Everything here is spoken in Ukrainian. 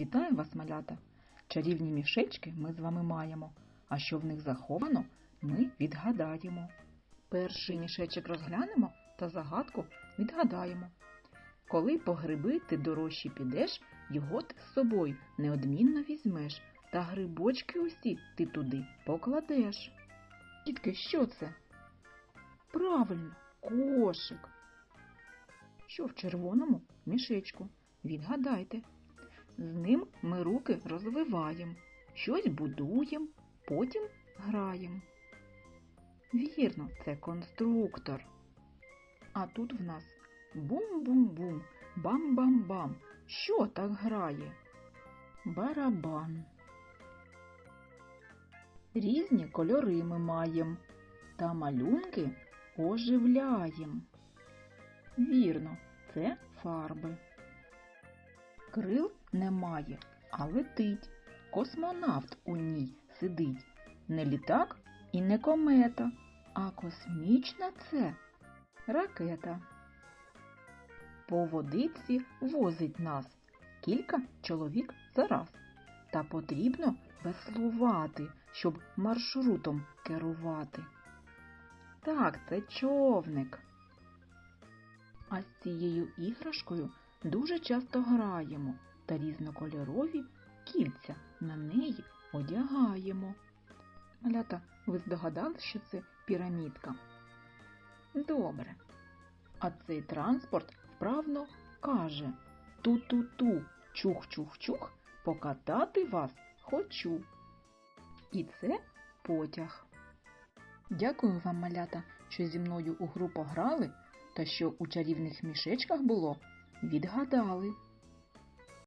Вітаю вас, малята! Чарівні мішечки ми з вами маємо, а що в них заховано, ми відгадаємо. Перший мішечок розглянемо та загадку відгадаємо. Коли по гриби ти дорожчі підеш, його ти з собою неодмінно візьмеш, та грибочки усі ти туди покладеш. Дітки, що це? Правильно, кошик. Що в червоному мішечку? Відгадайте. Руки розвиваємо, щось будуємо, потім граємо. Вірно, це конструктор. А тут в нас бум-бум-бум, бам-бам-бам. Що так грає? Барабан. Різні кольори ми маємо, та малюнки оживляємо. Вірно, це фарби. Крил немає, а летить. Космонавт у ній сидить. Не літак і не комета, а космічна це ракета. По водиці возить нас кілька чоловік за раз. Та потрібно веслувати, щоб маршрутом керувати. Так, це човник. А з цією іграшкою дуже часто граємо та різнокольорові кільця на неї одягаємо. Малята, ви здогадались, що це пірамідка? Добре. А цей транспорт вправно каже Ту-ту-ту, чух-чух-чух, покатати вас хочу. І це потяг. Дякую вам, малята, що зі мною у гру пограли та що у чарівних мішечках було відгадали.